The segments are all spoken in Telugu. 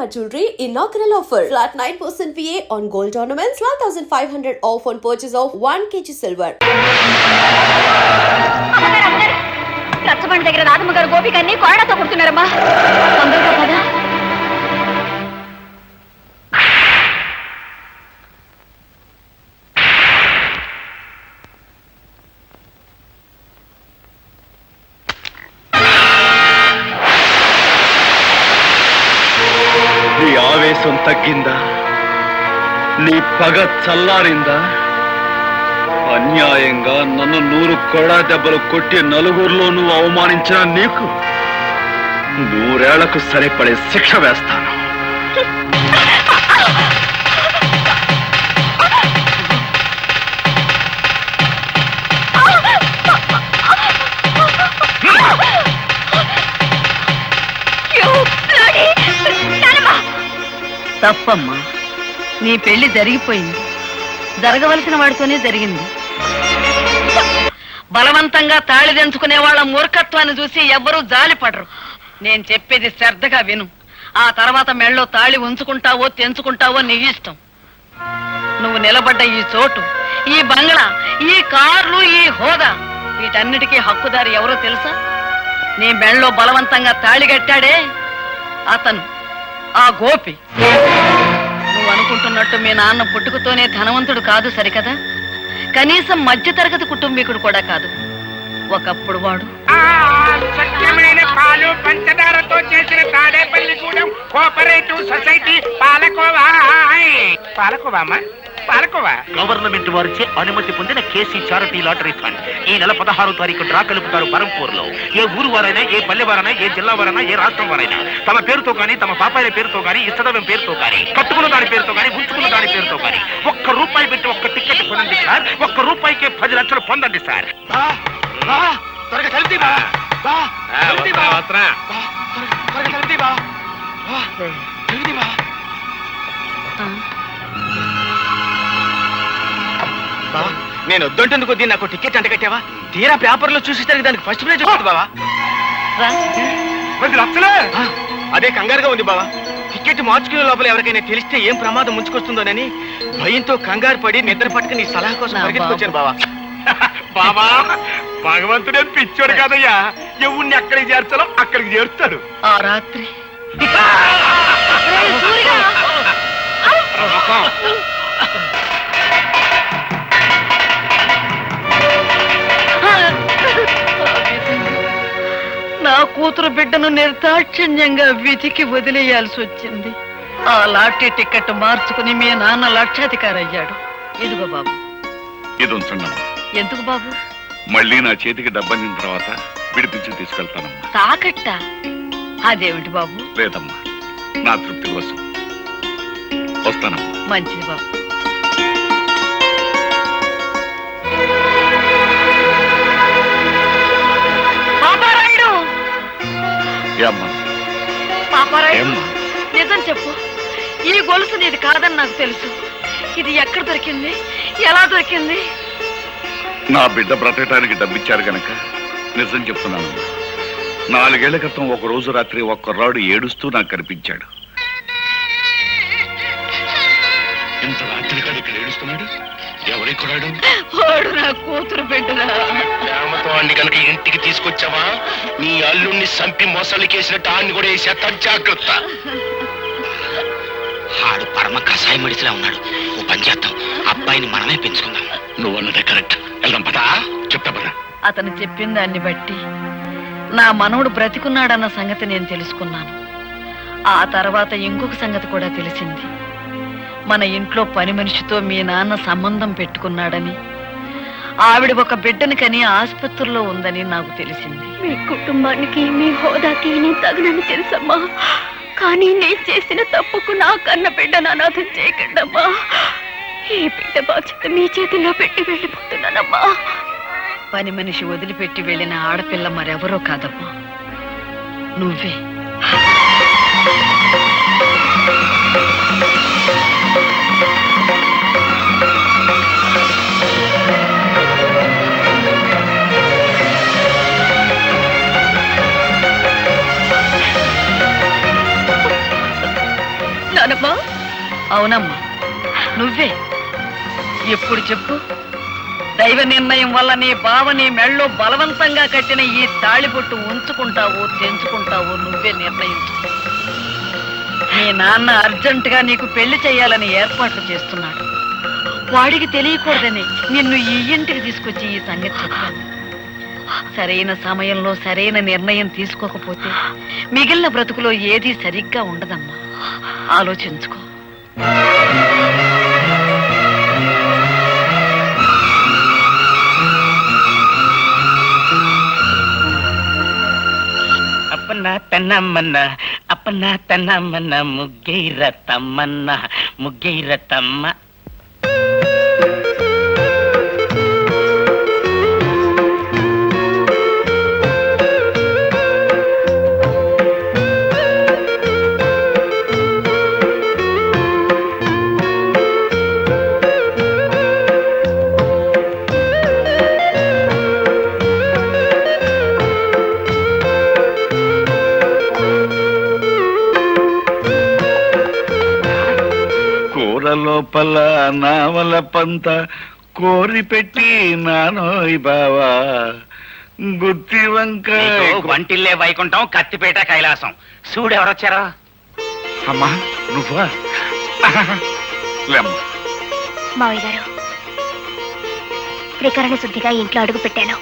Shalimar Jewelry inaugural offer. Flat 9% VA on gold ornaments, 12,500 off on purchase of 1 kg silver. అమ్మగారు, అమ్మగారు. రచ్చబండి దగ్గర రాధమ్మ గారు గోపికన్ని కోడతో కుడుతున్నారమ్మా తొందరగా కదా నీ పగ చల్లారిందా? అన్యాయంగా నన్ను నూరు కొడా దెబ్బలు కొట్టి నలుగురిలో నువ్వు అవమానించిన నీకు నూరేళ్ళకు సరిపడే శిక్ష వేస్తాను. తప్పమ్మా. నీ పెళ్ళి జరిగిపోయింది. జరగవలసిన వాడితోనే జరిగింది. బలవంతంగా తాళి తెంచుకునే వాళ్ళ మూర్ఖత్వాన్ని చూసి ఎవ్వరూ జాలిపడరు నేను చెప్పేది శ్రద్ధగా విను. ఆ తర్వాత మెళ్ళో తాళి ఉంచుకుంటావో తెంచుకుంటావో నీ ఇష్టం. నువ్వు నిలబడ్డ ఈ చోటు ఈ బంగ్లా ఈ కార్లు ఈ హోదా వీటన్నిటికీ హక్కుదారి ఎవరో తెలుసా? నీ మెళ్ళో బలవంతంగా తాళి కట్టాడే అతను ఆ గోపి. అనుకుంటున్నట్టు మీ నాన్న పుట్టుకతోనే ధనవంతుడు కాదు సరికదా? కనీసం మధ్యతరగతి కుటుంబీకుడు కూడా కాదు. ఒకప్పుడు వాడు ఆ పాలు పంచదారతో చేసిన తాడేపల్లిగూడెం కోఆపరేటివ్ సొసైటీ పాలకోవా పాలకోవా అమ్మా పాలకోవా గవర్నమెంట్ వారిచే అనుమతి పొందిన కేసీ చారిటీ లాటరీ ఫండ్. ఈ నెల పదహారు తారీఖు డ్రా కలుపుతారు బరంపూర్లో ఏ ఊరు వారైనా ఏ పల్లె వారైనా ఏ జిల్లా వారైనా ఏ రాష్ట్రం వారైనా తమ పేరుతో గాని తమ పాపాయిల పేరుతో గాని ఇష్టదైవం పేరుతో గాని కట్టుకున్న దాని పేరుతో గాని ఉంచుకున్న దాని పేరుతో గాని ఒక్క రూపాయి పెట్టి ఒక్క టికెట్ కొనండి సార్. ఒక్క రూపాయికే పది లక్షలు పొందండి సార్. త్వరగా నేను వద్దంటేందుకు దీన్ని నాకు టికెట్ అంట కట్టావా తీరా పేపర్లో చూసేసరికి దానికి ఫస్ట్ ప్లేజ్ వస్తుంది బావా అదే కంగారుగా ఉంది బావా టికెట్ మార్చుకునే లోపల ఎవరికైనా తెలిస్తే ఏం ప్రమాదం ముంచుకొస్తుందోనని భయంతో కంగారు పడి నిద్ర పట్టుకుని నీ సలహా కోసం పరిగెత్తుకొచ్చాను బావా బాబా భగవంతుడే పిచ్చోడు కాదయ్యా ఎవరిని ఎక్కడికి చేర్చాలో అక్కడికి చేరుస్తాడు ఆ రాత్రి నా కూతురు బిడ్డను నిర్దాక్షిణ్యంగా వెతికి వదిలేయాల్సి వచ్చింది. ఆ లాటరీ టికెట్ మార్చుకుని మీ నాన్న లక్షాధికారి అయ్యాడు ఇదిగో బాబు. ఇది ఉంచండమ్మా ఎందుకు బాబు? మళ్ళీ నా చేతికి డబ్బందిన తర్వాత విడిపించి తీసుకెళ్తానమ్మా. తాకట్ట? అదేమిటి బాబు? లేదమ్మా. నా తృప్తి కోసం. వస్తానమ్మా. మంచిది బాబు. ఏమ్మా? నిజం చెప్పు. ఈ గొలుసు నీది కాదని నాకు తెలుసు. ఇది ఎక్కడ దొరికింది? ఎలా దొరికింది? నా బిడ్డ బ్రతకటానికి డబ్బిచ్చారు గనక నిజం చెప్తున్నానమ్మా నాలుగేళ్ళ క్రితం ఒక రోజు రాత్రి ఒక కుర్రాడు ఏడుస్తూ నాకు కనిపించాడు. ఇంత రాత్రి కాదు ఇక్కడ ఏడుస్తున్నాడు? ఎవరి కుర్రాడు? వాడు నా కూతురు బిడ్డరా. ప్రేమతో అన్ని కనుక ఇంటికి తీసుకొచ్చావా? నీ అల్లుణ్ణి సంపి మొసలికేసినట్టు ఆన్ని కూడా వేసేస్తా జాగ్రత్త. ఆడు పరమ కషాయ మడిసిలా ఉన్నాడు. ఓ పని చేద్దాం. అబ్బాయిని మనమే పెంచుకుందాం. నువ్వు అన్నదే కరెక్ట్. వెళ్దాం పదా. చెప్తా పదా. అతను చెప్పిన దాన్ని బట్టి నా మనవడు బ్రతికున్నాడన్న సంగతి నేను తెలుసుకున్నాను. ఆ తర్వాత ఇంకొక సంగతి కూడా తెలిసింది. మన ఇంట్లో పని మనిషితో మీ నాన్న సంబంధం పెట్టుకున్నాడని ఆవిడ ఒక బిడ్డని కని ఆసుపత్రిలో ఉందని నాకు తెలిసింది. మీ కుటుంబానికి మీ హోదాకి నేను తగనని తెలుసమ్మా. కానీ నేను చేసిన తప్పుకు నా కన్న బిడ్డను అనాథం చేయకండమ్మా. ఈ బిడ్డ బాధ్యత మీ చేతిలో పెట్టి వెళ్ళిపోతున్నానమ్మా. పని మనిషి వదిలిపెట్టి వెళ్ళిన ఆడపిల్ల మరెవరో కాదమ్మా. నువ్వే. అవునమ్మా. నువ్వే. ఎప్పుడు చెప్పు? దైవ నిర్ణయం వల్ల నీ బావ నీ మెళ్ళో బలవంతంగా కట్టిన ఈ తాళిబొట్టు ఉంచుకుంటావో తెంచుకుంటావో నువ్వే నిర్ణయించు. మీ నాన్న అర్జెంటుగా నీకు పెళ్ళి చేయాలని ఏర్పాట్లు చేస్తున్నాడు. వాడికి తెలియకూడదని నిన్ను ఈ ఇంటికి తీసుకొచ్చి ఈ సంగతి చెప్పాను సరైన సమయంలో సరైన నిర్ణయం తీసుకోకపోతే మిగిలిన బ్రతుకులో ఏదీ సరిగ్గా ఉండదమ్మా. ఆలోచించుకో. అప్పన్న తన్నమ్మన్న అప్పన్న తన్నమ్మన్న ముగ్గైర తమ్మన్న ముగ్గైర తమ్మ లోపల నావల పంత కోరి పెట్టి నానోయ్ బావా. గుత్తి వంక నీకు వంటిల్లే వైకుంఠం కత్తిపేట కైలాసం. చూడు ఎవరొచ్చారో అమ్మా నువ్వా? లేమ్మా. మావయ్య గారు త్రికరణ శుద్ధిగా ఇంట్లో అడుగు పెట్టాను.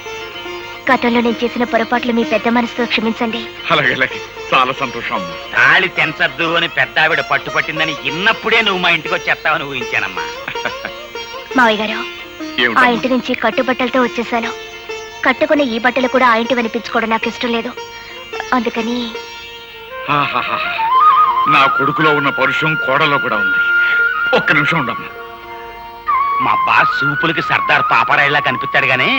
గతంలో నేను చేసిన పొరపాట్లు మీ పెద్ద మనసుతో క్షమించండి. అలాగే అలాగే చాలా సంతోషం అమ్మా. తాళి తెంచద్దు అని పెద్ద ఆవిడ పట్టుపట్టిందని ఇన్నప్పుడే నువ్వు మా ఇంటికి వచ్చేస్తావని ఊహించానమ్మా. మావయ్య గారు ఆ ఏమిటమ్మా? ఇంటి నుంచి కట్టుబట్టలతో వచ్చేసాను. కట్టుకున్న ఈ బట్టలు కూడా ఆ ఇంటి వినిపించుకోవడం నాకు ఇష్టం లేదు. అందుకని ఆహాహాహా. నా కొడుకులో ఉన్న పరుషం కోడలో కూడా ఉంది. ఒక్క నిమిషం ఉండమ్మా. మా బాస్ సూపులకి సర్దార్ పాపరాయిలా కనిపిస్తాడు గానీ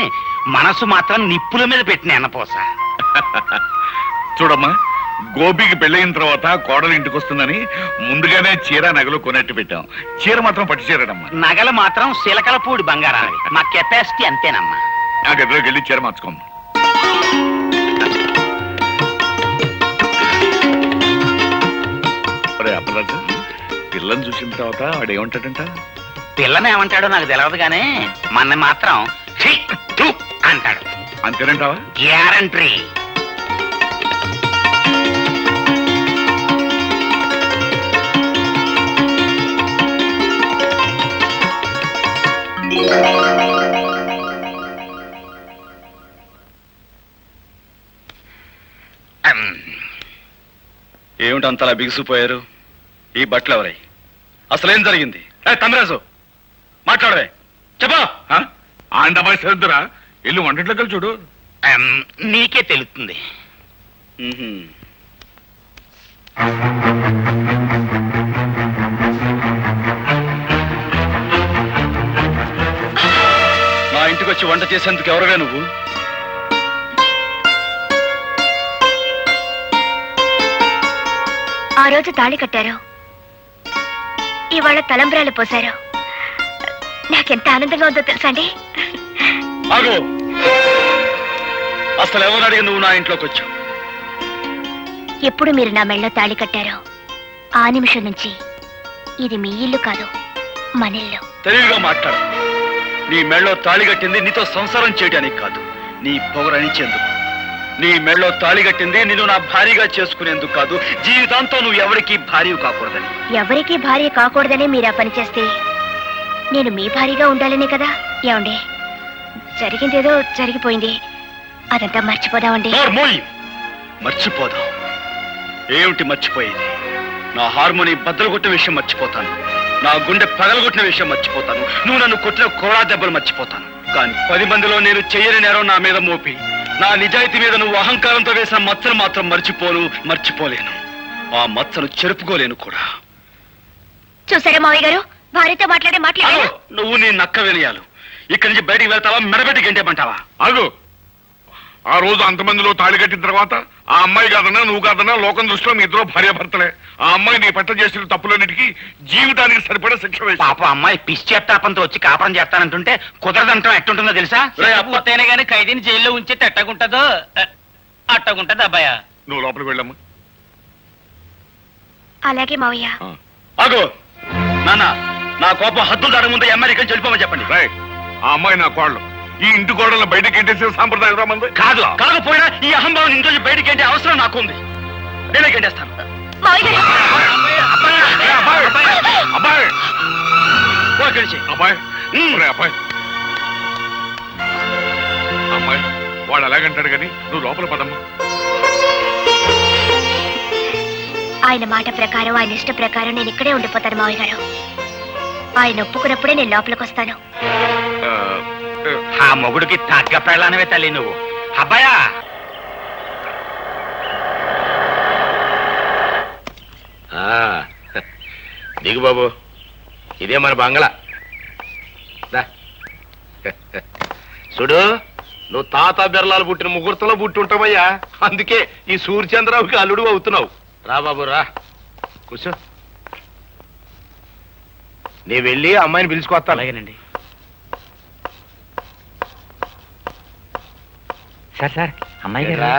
మనసు మాత్రం నిప్పుల మీద పెట్టిన ఎన్నపోస చూడమ్మా గోపికి పెళ్ళయిన తర్వాత కోడలు ఇంటికి వస్తుందని ముందుగానే చీర నగలు కొనట్టు పెట్టాం. చీర మాత్రం పట్టు చీరడమ్మా. నగలు మాత్రం శిలకలపూడి బంగారావి మా కెపాసిటీ అంతేనమ్మా. ఆ గదిలోకి వెళ్ళి చీర మార్చుకోమ్మా. పిల్లని చూసిన తర్వాత వాడు ఏమంటాడంట పిల్లని ఏమంటాడో నాకు తెలియదు గానీ మన మాత్రం ఛీ, థు అంటాడు. అంతేనంటావా? గ్యారంటీ. ఏమిటి అంతలా బిగుసిపోయారు? ఈ బట్టలు ఎవరై అసలేం జరిగింది? ఏ తమరాజు మాట్లాడవే. చెప్పా. ఆ? ఆండమాయి సరిద్దురా ఇల్లు వంటింట్లోకి వెళ్ళి చూడు. నీకే తెలుస్తుంది. నా ఇంటికి వచ్చి వంట చేసేందుకు ఎవరవే నువ్వు? ఆ రోజు తాళి కట్టారు. ఇవాళ తలంబ్రాలు పోశారు. నాకెంత ఆనందంగా ఉందో తెలుసా అండి? ఆగు. అసలు ఎవరు అడిగి నువ్వు నా ఇంట్లోకి వచ్చావు? ఎప్పుడు మీరు నా మెళ్ళలో తాళి కట్టారో ఆ నిమిషం నుంచి ఇది మీ ఇల్లు కాదు మన ఇల్లు. తెలివిగా మాట్లాడు. నీ మెళ్ళో తాళి కట్టింది నీతో సంసారం చేయడానికి కాదు నీ పొగరనిచ్చేందుకు నీ మెళ్ళో తాళి కట్టింది నిన్ను నా భారీగా చేసుకునేందుకు కాదు జీవితాంతం నువ్వు ఎవరికి భార్య కాకూడదని. ఎవరికీ భార్య కాకూడదనే మీరు ఆ పని చేస్తే నేను మీ భార్యగా ఉండాలనే కదా? ఏమండి? జరిగిందేదో జరిగిపోయింది. అదంతా మర్చిపోదామండి. మర్చిపోదాం. ఏమిటి మర్చిపోయేది? నా హార్మోని బద్దలు కొట్టిన విషయం మర్చిపోతాను. నా గుండె పగలగొట్టిన విషయం మర్చిపోతాను. నువ్వు నన్ను కొట్టిన కోడా దెబ్బలు మర్చిపోతాను. కానీ పది మందిలో నేను చెయ్యని నేరం నా మీద మోపి నా నిజాయితీ మీద నువ్వు అహంకారంతో వేసిన మచ్చను మాత్రం మర్చిపోను మర్చిపోలేను. ఆ మచ్చను చెరుపుకోలేను కూడా. చూసారా మావయ్య గారు? భార్యతో మాట్లాడే మాట్లాడారు ఆగు, నువ్వు నీ నక్క వినయాలు ఇక్కడి నుంచి బయటికి వెళ్తావా? మెడబెట్టి గంటేమంటావా ఆగు ఆ రోజు అంతమందిలో తాళి కట్టిన తర్వాత ఆ అమ్మాయి కాదన్నా నువ్వు కాదన్నా లోకం దృష్టిలో మీ ఇద్దరు భార్యాభర్తలే ఆ అమ్మాయి నీ పట్ల చేసిన తప్పులన్నిటికీ జీవితానికి సరిపడే శిక్ష వేసి. పాప అమ్మాయి పిచ్చేత్తాపంతో వచ్చి కాపురం చేస్తానంటుంటే కుదరదంటాం ఎట్టుంటుందో తెలుసా? పూర్తయినా గానీ ఖైదీని జైల్లో ఉంచి ఎట్టగుంటదో? అట్టగుంటది అబ్బాయ. నువ్వు లోపలికి వెళ్ళమ్మా. అలాగే మావయ్య. ఆగు నాన్న నా కోపం హద్దులు దాని ముందు అమెరికా వెళ్ళిపోమని చెప్పండి. ఆ అమ్మాయి నా కోళ్ళు ఈ ఇంటి కోడలను బయటకి ఎంటేసే సాంప్రదాయం రా మంది. కాదు కాకపోయినా ఈ అహంభావం ఇంట్లో బయటికి ఏంటి అవసరం నాకు ఉంది. నేనే అబ్బాయి అబ్బాయి అబ్బాయి అమ్మాయి వాడు అలాగంటాడు కానీ నువ్వు లోపల పదమ్మా. ఆయన మాట ప్రకారం ఆయన ఇష్ట ప్రకారం నేను ఇక్కడే ఉండిపోతాను మావయ్య గారు. ఆయన ఒప్పుకున్నప్పుడే నేను లోపలికి వస్తాను. ఆ, మొగుడికి తగ్గ పెళ్ళానవే తల్లి నువ్వు. అబ్బాయా! దిగు బాబు. ఇదే మన బంగళా చూడు నువ్వు తాత బిర్లాలు పుట్టిన ముహూర్తంలో పుట్టి ఉంటావయ్యా. అందుకే ఈ సూర్యచంద్రరావుకి అల్లుడు అవుతున్నావు. రా బాబు రా. కూర్చో. నీ వెళ్ళి అమ్మాయిని పిలుచుకొస్తా అలాగేనండి. సార్ సార్ అమ్మాయి గారు. రా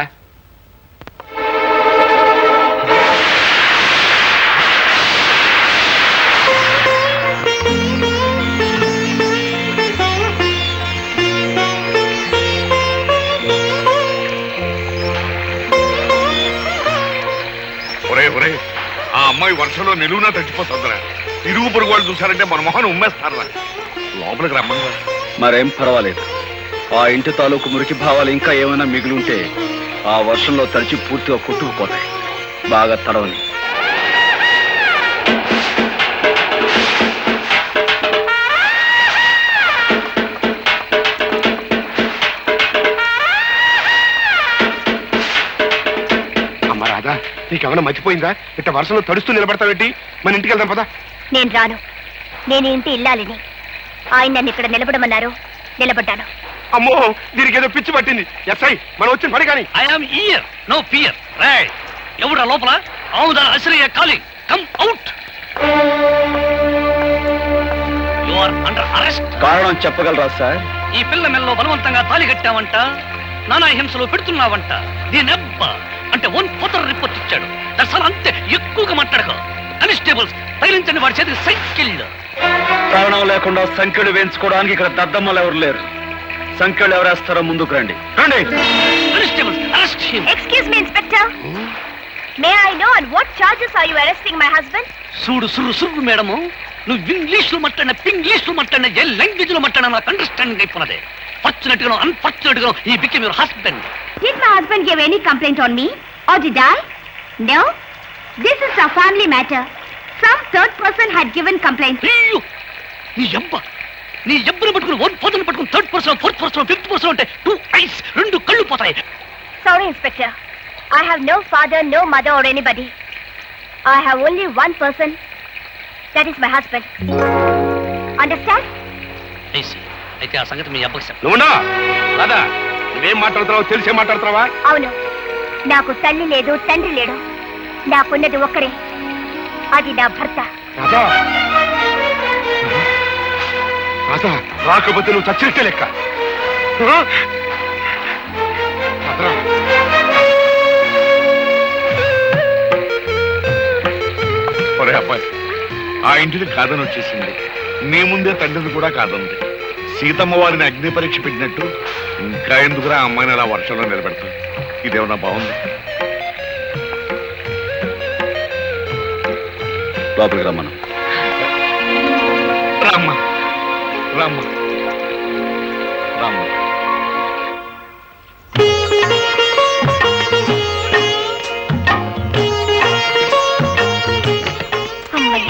ఒరే ఒరే ఆ అమ్మాయి వర్షంలో నిలువునా తగ్గిపోతుందిరా ఇరుగు పొరుగు వాళ్ళు చూసారంటే మన మొహన్ ఉమ్మేస్తారా లోపలికి రమ్మని మరేం. పర్వాలేదు. ఆ ఇంటి తాలూకు మురికి భావాలు ఇంకా ఏమైనా మిగిలి ఉంటే ఆ వర్షంలో తడిచి పూర్తిగా కొట్టుకుపోతాయి. బాగా తడవని. అమ్మ రాదా నీకేమైనా మర్చిపోయిందా ఇట్ట వర్షంలో తడుస్తూ నిలబడతావేంటి? మన ఇంటికి వెళ్దాం పదా. నేను రాను. నేను ఈ ఇంటి ఇల్లాలిని. ఆయన నన్ను ఇక్కడ నిలబడమన్నారు. నిలబడ్డాను. అమ్మో దీనికి ఏదో పిచ్చి పట్టింది. ఎస్ఐ మనం వచ్చిన పని కానీ. I'm here no fear right ఎవడా లోపల? అవుదా అసలు calling come out you are under arrest కారణం చెప్పగలరా సార్? ఈ పిల్ల మెల్లో బలవంతంగా తాలి కట్టావంట. నానా హింసలు పెడుతున్నావంట. దీనెబ్బ అంటే వన్ ఫోటో రిపోర్ట్ ఇచ్చాడు. దర్శనం అంతే. ఎక్కువగా మాట్లాడక. కానిస్టేబుల్స్ తగిలించండి వాడి చేతికి సైకిల్. కారణం లేకుండా సంఖ్యలు వేయించుకోవడానికి ఇక్కడ దద్దమ్మలు ఎవరు లేరు. సంఖ్యలు ఎవరేస్తారో ముందుకు రండి. రండి. Constables arrest him. Excuse me inspector may I know and what charges are you arresting my husband చూడు సురు సురు మేడము. నువ్వు ఇంగ్లీష్లో మాట్లాడిన పింగ్లీష్లో మాట్లాడిన ఏ లాంగ్వేజ్లో మాట్లాడిన నాకు అండర్స్టాండింగ్ అయిపోయినది ఫార్చునేట్గా అన్ఫార్చునేట్గా ఈ became your husband Did my husband give any complaint on me? Or did I? No. This is a family matter. Some third person had given complaint. అయ్యో నీ అబ్బ నీ ఎబ్బని పట్టుకుని వన్ పర్సన్ పట్టుకుని third person fourth person fifth person అంటే టూ ఐస్ రెండు కళ్ళు పోతాయి Sorry, Inspector. I have no father, no mother or anybody. I have only one person. That is my husband. Understand? Eyes అయితే ఆ సంగతి మీ అబ్బకి చెప్పు నువ్వున్నా రాదా నువ్వేం మాట్లాడుతున్నావు తెలిసే మాట్లాడుతున్నావా అవును నాకు తల్లి లేదు తండ్రి లేడు నాకున్నది ఒక్కరే అది నా భర్త. రాధా. రాధా రాకపోతే నువ్వు చచ్చినట్టే లెక్క. ఆ? రాధా. ఒరే అబ్బాయి ఆ ఇంటిని కాదని వచ్చేసింది. నీ ముందే తండ్రిని కూడా కాదంది. సీతమ్మ వారిని అగ్ని పరీక్ష పెట్టినట్టు ఇంకా ఎందుకురా ఆ అమ్మాయిని అలా వర్షంలో నిలబెడతాం ఇదేమన్నా బాగుంది? లోపలికి రమ్మను. రామ్మ. రామ్మ. రామ్మ. అమ్మయ్య.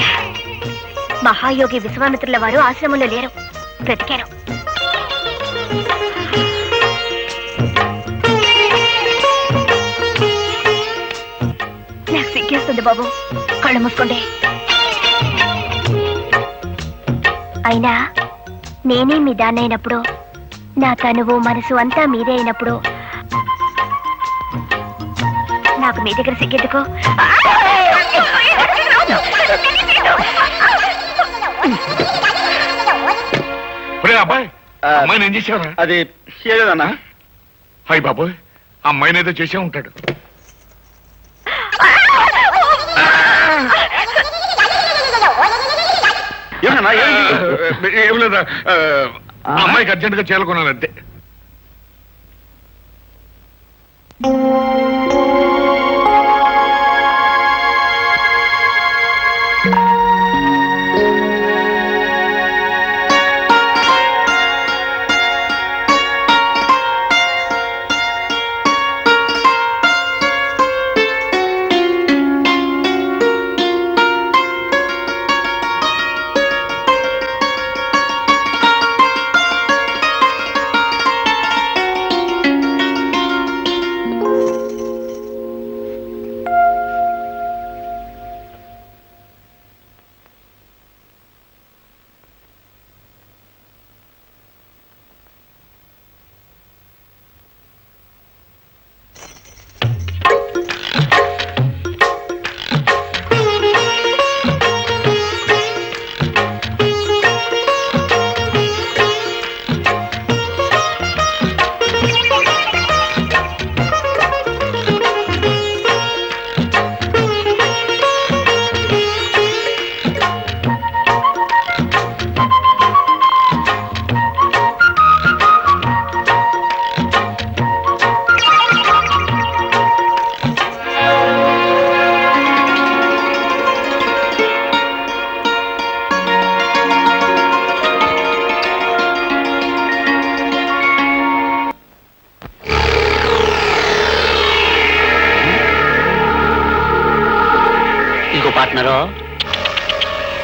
మహాయోగి విశ్వామిత్రుల వారు ఆశ్రమంలో లేరు. బ్రతికారు. నాకు సిగ్గేస్తుంది బాబు. కళ్ళు మూసుకోండి. అయినా నేనే మీ దాన్నైనప్పుడు నా తనువు మనసు అంతా మీదే అయినప్పుడు నాకు మీ దగ్గర సిగ్గెందుకు? అబ్బాయి అమ్మాయిని ఏం చేసావురా అది ఏదన్నా హాయ్ బాబోయ్ అమ్మాయిని ఏదో చేసే ఉంటాడు. ఏం లేదా? అమ్మాయికి అర్జెంట్గా చేరుకున్నానంతే ఇంకో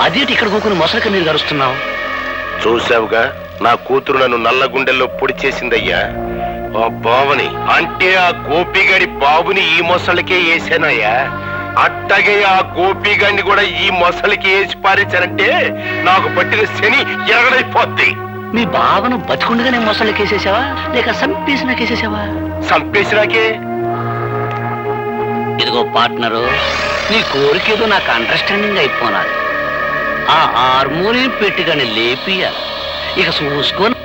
అదేంటి ఇక్కడ కూకుని మొసలికి నీరు గరుస్తున్నావు? చూసావుగా నా కూతురు నన్ను నల్ల గుండెల్లో పొడి చేసిందయ్యా. ఆ బావని అంటే ఆ గోపిగాడి బాబుని ఈ మొసలికే వేసానయ్యా. అట్టగే ఆ గోపిగాడిని కూడా ఈ మొసలికి వేసి పారేశానంటే నాకు పట్టిన శని ఎరగడైపోద్ది. మీ బావను బతికుండగానే మొసలికి వేసేసావా? లేక సంపేసిన కేసేసావా? చంపేసినాకే ఇదిగో పార్ట్నరు నీ కోరిక ఏదో నాకు అండర్స్టాండింగ్ అయిపోనాది. ఆ హార్మోనియం పెట్టుకని లేపియాలి ఇక చూసుకొని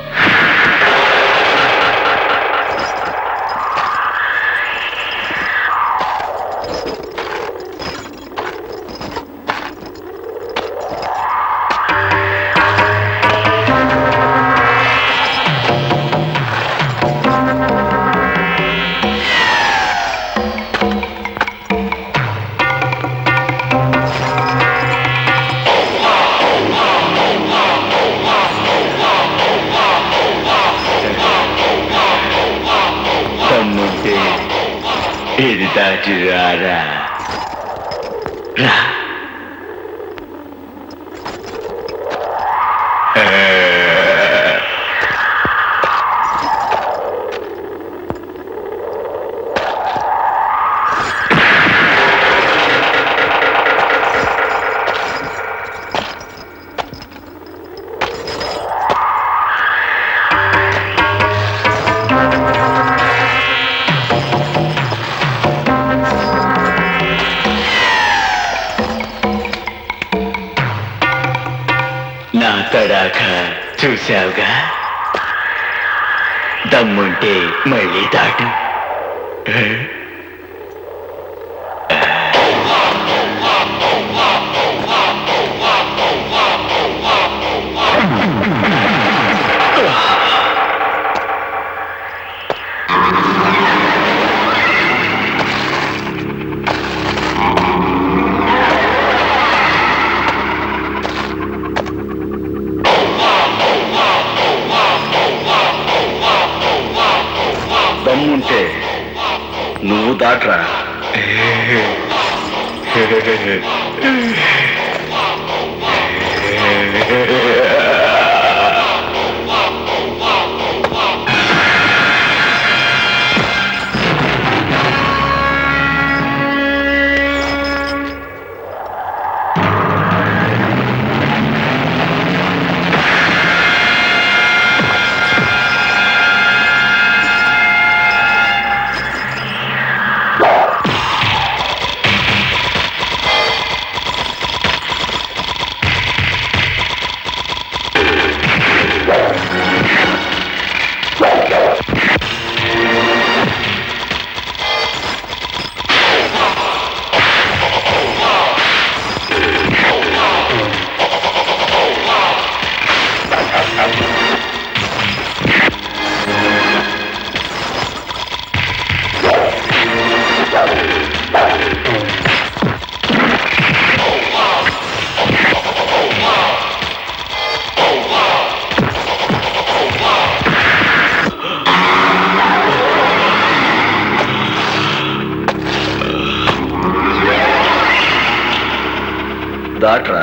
దాట్రా.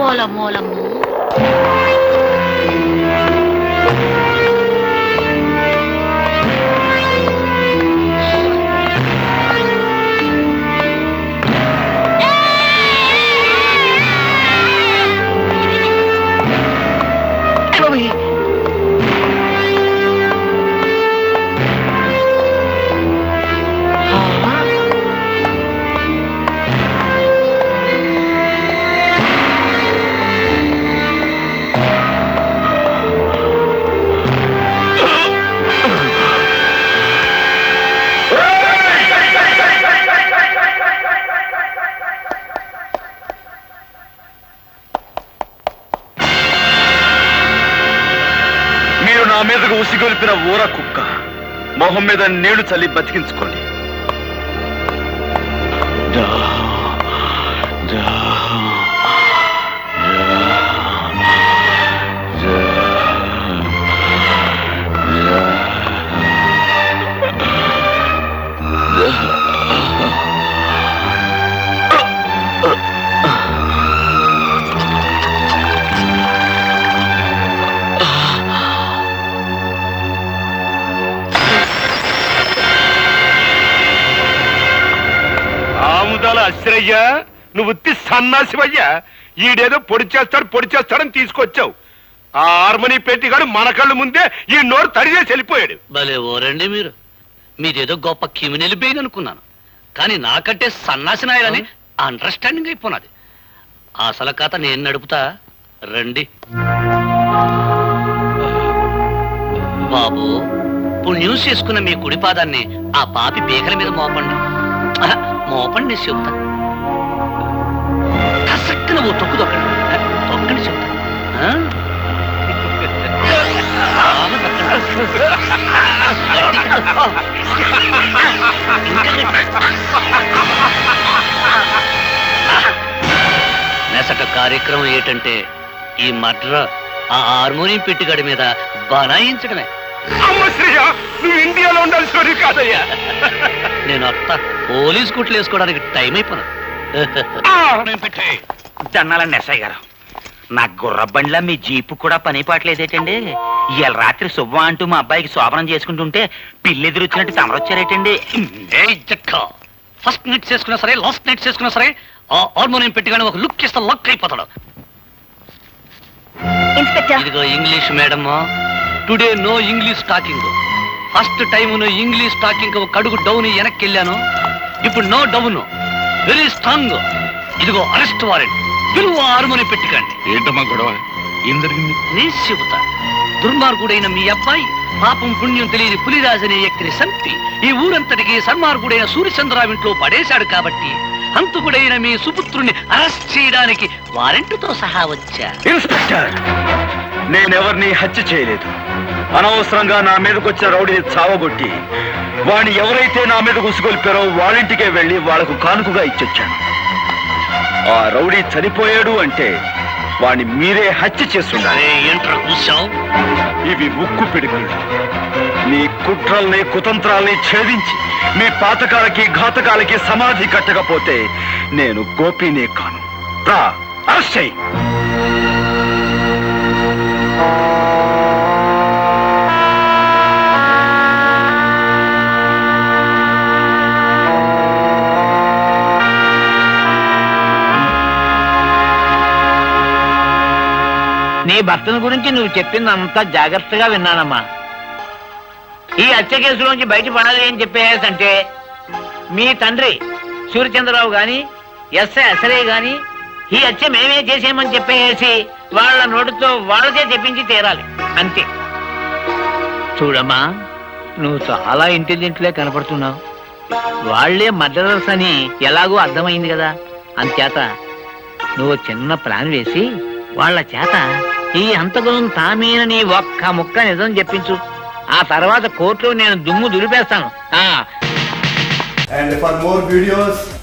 ఓలమ్మోలమ్ము మీరు మీదకు ఊర కుక్క మొహం మీద నీళ్ళు చల్లి బతికించుకోండి ఆముదాల అశ్రయ్యా నువ్వు ఉత్తి సన్నాసివయ్యా. ఈడేదో పొడి చేస్తాడు పొడి చేస్తాడని తీసుకొచ్చావు. ఆ హార్మనీ పెట్టిగాడు మన కళ్ళు ముందే ఈ నోరు తడిచేసి వెళ్ళిపోయాడు. భలే ఓరండి మీరు. మీదేదో గొప్ప కిమినెలి బెయిన్ అనుకున్నాను. కానీ నాకంటే సన్నాసి నాయలని అండర్స్టాండింగ్ అయిపోయినది అసలు కథ నేను నడుపుతా? రండి. బాబు పుణ్యం చేసుకున్న మీ కుడి పాదాన్ని ఆ పాపి పీకల మీద మోపండి. మోపండి నేను చెబుతా కసక్కన ఓ తొక్కు తొక్కండి. ఆ, తొక్కండి చెబుతా ఆ? కార్యక్రమం ఏంటంటే ఈ మడ్ర ఆ హార్మోనియం పెట్టిగడి మీద బనాయించడమే. అమ్మ శ్రీయ నువ్వు ఇండియాలో ఉండాల్సి కాదయ్యా. నేను అత్త పోలీస్ కుట్లు వేసుకోవడానికి టైం అయిపోయినా పెట్టే దన్నాలండి ఎస్ఐ గారు నా గుర్ర బండిలా మీ జీపు కూడా పని పాటలేదేటండి? ఇవాళ రాత్రి శుభ్వం అంటూ మా అబ్బాయికి శోభనం చేసుకుంటుంటే పిల్లి ఎదురొచ్చినట్టు తమరొచ్చారేటండి? ఏయ్ జక్క ఫస్ట్ నైట్ చేసుకున్నా సరే లాస్ట్ నైట్ చేసుకున్నా సరే ఆ హార్మోనియం పెట్టిగానే ఒక లుక్ ఇస్తే లక్ అయిపోతాడు. ఇన్స్పెక్టర్. ఇదిగో English madam. Today no English talking. First time నువ్వు ఇంగ్లీష్ టాకింగ్ ఒక అడుగు డౌన్ వెనక్కి వెళ్ళాను ఇప్పుడు నో డౌన్. వెరీ స్ట్రాంగ్ ఇదిగో అరెస్ట్ వారెంట్ పిలువ హార్మోని పెట్టుకండి. ఏంటమ్మా గొడవ? ఏం జరిగింది? నీ చెబుతా దుర్మార్గుడైన మీ అబ్బాయి పాపం పుణ్యం తెలియని పులిరాజనే ఎక్కిని సంపి. ఈ ఊరంతటికి సన్మార్గుడైన సూర్యచంద్రరావు ఇంట్లో పడేశాడు కాబట్టి హంతకుడైన మీ సుపుత్రుణ్ణి అరెస్ట్ చేయడానికి వారెంట్తో సహా వచ్చా. ఇన్స్పెక్టర్ నేనెవరిని హత్య చేయలేదు. అనవసరంగా నా మీదకి వచ్చిన రౌడీని చావగొట్టి వాడిని ఎవరైతే నా మీద ఉసుగొల్పారో వాళ్ళింటికే వెళ్ళి వాళ్ళకు కానుకగా ఇచ్చొచ్చాను. ఆ రౌడీ చనిపోయాడు అంటే వాణ్ణి మీరే హత్య చేస్తుండాలి కూర్చావు ఇవి ఉక్కు పిడుగులు మీ కుట్రల్ని కుతంత్రాల్ని ఛేదించి మీ పాతకాలకి ఘాతకాలకి సమాధి కట్టకపోతే నేను గోపినే కాను. రా అరెస్ట్ నీ భర్తను గురించి నువ్వు చెప్పిందంతా జాగ్రత్తగా విన్నానమ్మా. ఈ హత్య కేసులోంచి బయటపడాలి అని చెప్పేసంటే మీ తండ్రి సూర్యచంద్రరావు గాని ఎస్ఐ అసరే గాని ఈ హత్య మేమే చేసేమని చెప్పేసి వాళ్ళ నోటితో వాళ్ళకే చెప్పించి తీరాలి. అంతే. చూడమ్మా నువ్వు చాలా ఇంటెలిజెంట్లే కనపడుతున్నావు. వాళ్ళే మర్డరర్స్ అని ఎలాగో అర్థమైంది కదా. అంచేత నువ్వు చిన్న ప్లాన్ వేసి వాళ్ళ చేత ఈ అంతకులం తామేనని ఒక్క ముక్క నిజం చెప్పించు. ఆ తర్వాత కోర్టులో నేను దుమ్ము దులిపేస్తాను. ఆ. And for